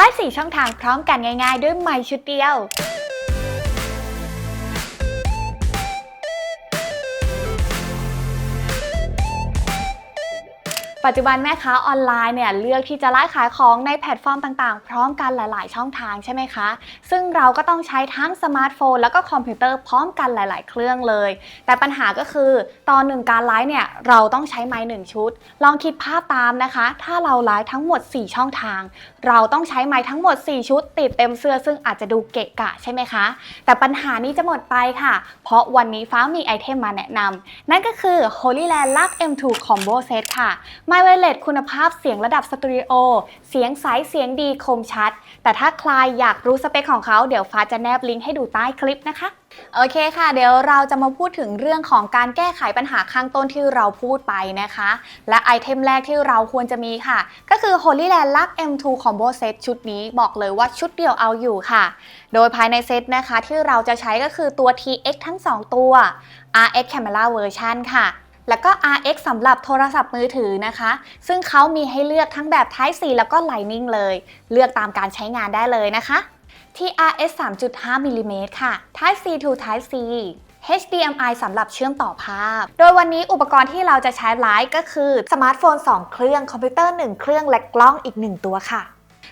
ไลฟ์4ช่องทางพร้อมกันง่ายๆ ด้วยไมค์ชุดเดียว ปัจจุบันแม่ค้าออนไลน์เนี่ยเลือกที่จะไลฟ์ขายของในแพลตฟอร์มต่างๆ พร้อมกันหลาย ๆ ช่องทางใช่ไหมคะ ซึ่งเราก็ต้องใช้ทั้งสมาร์ทโฟนแล้วก็คอมพิวเตอร์พร้อมกันหลาย ๆ เครื่องเลย แต่ปัญหาก็คือตอนหนึ่งการไลฟ์เนี่ยเราต้องใช้ไมค์หนึ่งชุด ลองคิดภาพตามนะคะ ถ้าเราไลฟ์ทั้งหมด 4 ช่องทาง เราต้องใช้ไมค์ทั้งหมด 4 ชุด ติดเต็มเสื้อซึ่งอาจจะดูเกะกะใช่ไหมคะ แต่ปัญหานี้จะหมดไปค่ะ เพราะวันนี้ฟ้ามีไอเทมมาแนะนำนั่นก็คือ Holyland Lux M2 Combo Set ค่ะไมค์ไวเลสคุณภาพเสียงระดับสตูดิโอ เสียงใสเสียงดีคมชัด แต่ถ้าใครอยากรู้สเปคของเขาเดี๋ยวฟ้าจะแนบลิงก์ให้ดูใต้คลิปนะคะ โอเคค่ะ เดี๋ยวเราจะมาพูดถึงเรื่องของการแก้ไขปัญหาข้างต้นที่เราพูดไปนะคะ และไอเทมแรกที่เราควรจะมีค่ะ ก็คือ Holyland Lux M2 Combo Set ชุดนี้บอกเลยว่าชุดเดียวเอาอยู่ค่ะ โดยภายในเซตนะคะที่เราจะใช้ก็คือตัว TX ทั้ง 2 ตัว RX Camera Version ค่ะ แล้วก็ RX สำหรับโทรศัพท์มือถือนะคะ ซึ่งเขามีให้เลือกทั้งแบบ Type C แล้วก็ Lightning เลย เลือกตามการใช้งานได้เลยนะคะที่ RS 3.5มิลลิเมตรค่ะ Type C to Type C HDMI สำหรับเชื่อมต่อภาพ โดยวันนี้อุปกรณ์ที่เราจะใช้ไลฟ์ก็คือสมาร์ทโฟน 2 เครื่อง คอมพิวเตอร์ 1 เครื่อง และกล้องอีก 1 ตัวค่ะ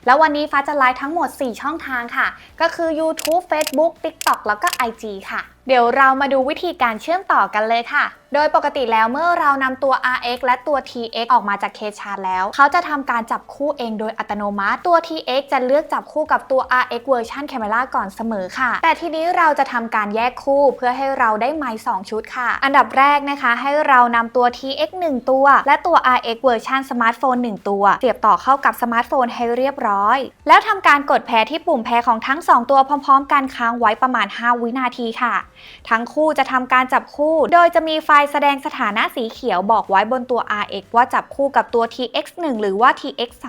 แล้ววันนี้ฟ้าจะไลฟ์ทั้งหมด 4 ช่องทางค่ะ ก็คือ YouTube Facebook TikTok แล้วก็ IG ค่ะ เดี๋ยวเรามาดูวิธีการเชื่อมต่อกันเลยค่ะ โดยปกติแล้วเมื่อเรานำตัว RX และตัว TX ออกมาจากเคชาร์แล้ว เขาจะทำการจับคู่เองโดยอัตโนมัติ ตัว TX จะเลือกจับคู่กับตัว RX เวอร์ชัน Camera ก่อนเสมอค่ะ แต่ทีนี้เราจะทำการแยกคู่เพื่อให้เราได้ไมค์2ชุดค่ะ อันดับแรกนะคะ ให้เรานำตัว TX 1 ตัว และตัว RX เวอร์ชันสมาร์ทโฟน1ตัว เสียบต่อเข้ากับสมาร์ทโฟนให้เรียบร้อย แล้วทำการกดแพรที่ปุ่มแพรของทั้ง 2 ตัวพร้อม ๆ กันค้างไว้ประมาณ 5 วินาทีค่ะทั้งคู่จะทำการจับคู่ โดยจะมีไฟแสดงสถานะสีเขียวบอกไว้บนตัว RX ว่าจับคู่กับตัว TX1 หรือว่า TX2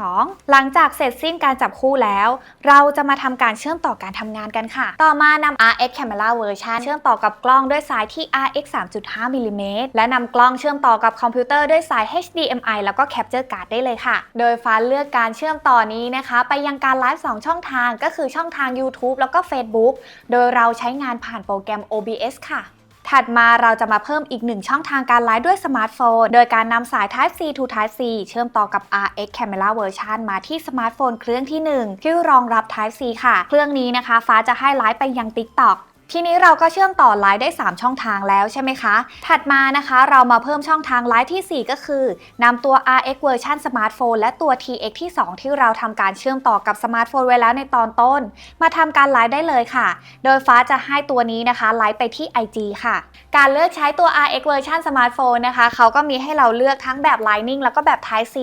หลังจากเสร็จสิ้นการจับคู่แล้ว เราจะมาทำการเชื่อมต่อการทำงานกันค่ะ ต่อมานำ RX Camera Version เชื่อมต่อกับกล้องด้วยสายที่ RX 3.5มิลลิเมตรและนำกล้องเชื่อมต่อกับคอมพิวเตอร์ด้วยสาย HDMI แล้วก็ Capture Card ได้เลยค่ะ โดยฟ้าเลือกการเชื่อมต่อนี้นะคะ ไปยังการไลฟ์2ช่องทางก็คือช่องทาง YouTube แล้วก็ Facebook โดยเราใช้งานผ่านโปรแกรม OBS ค่ะถัดมาเราจะมาเพิ่มอีกหนึ่งช่องทางการไลฟ์ด้วยสมาร์ทโฟน โดยการนำสาย Type C to Type C เชื่อมต่อกับ RX Camera Version มาที่สมาร์ทโฟนเครื่องที่ 1 ที่รองรับ Type C ค่ะ เครื่องนี้นะคะ ฟ้าจะให้ไลฟ์ไปยัง TikTok ทีนี้เราก็เชื่อมต่อไลฟ์ได้ 3 ช่องทางแล้วใช่ไหมคะ ถัดมานะคะเรามาเพิ่มช่องทางไลฟ์ที่ 4 ก็คือนำตัว RX เวอร์ชันสมาร์ทโฟนและตัว TX ที่ 2 ที่เราทำการเชื่อมต่อกับสมาร์ทโฟนไว้แล้วในตอนต้น มาทำการไลฟ์ได้เลยค่ะ โดยฟ้าจะให้ตัวนี้นะคะไลฟ์ไปที่ IG ค่ะ การเลือกใช้ตัว RX เวอร์ชันสมาร์ทโฟนนะคะเขาก็มีให้เราเลือกทั้งแบบ Lightning แล้วก็แบบ Type C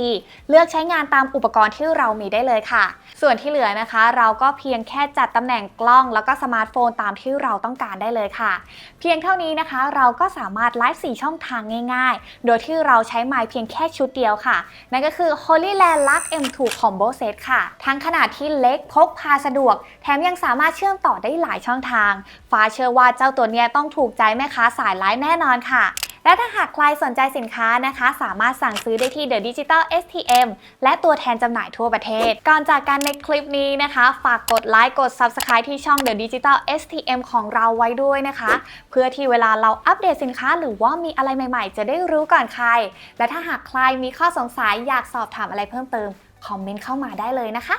เลือกใช้งานตามอุปกรณ์ที่เรามีได้เลยค่ะ ส่วนที่เหลือนะคะ เราก็เพียงแค่จัดตำแหน่งกล้องแล้วก็สมาร์ทโฟนตามที่เราต้องการได้เลยค่ะ เพียงเท่านี้นะคะ เราก็สามารถไลฟ์4ช่องทางง่ายๆ โดยที่เราใช้ไมค์เพียงแค่ชุดเดียวค่ะ นั่นก็คือ Holyland Lux M2 Combo Set ค่ะ ทั้งขนาดที่เล็กพกพาสะดวก แถมยังสามารถเชื่อมต่อได้หลายช่องทาง ฟ้าเชื่อว่าเจ้าตัวเนี้ยต้องถูกใจแม่ค้าสายไลฟ์แน่นอนค่ะ และถ้าหากใครสนใจสินค้านะคะ สามารถสั่งซื้อได้ที่ The Digital STM และตัวแทนจำหน่ายทั่วประเทศ ก่อนจากกันในคลิปนี้นะคะ ฝากกดไลค์กด Subscribe ที่ช่อง The Digital STM ของเราไว้ด้วยนะคะ เพื่อที่เวลาเราอัปเดตสินค้า หรือว่ามีอะไรใหม่ๆ จะได้รู้ก่อนใคร และถ้าหากใครมีข้อสงสัยอยากสอบถามอะไรเพิ่มเติมคอมเมนต์เข้ามาได้เลยนะคะ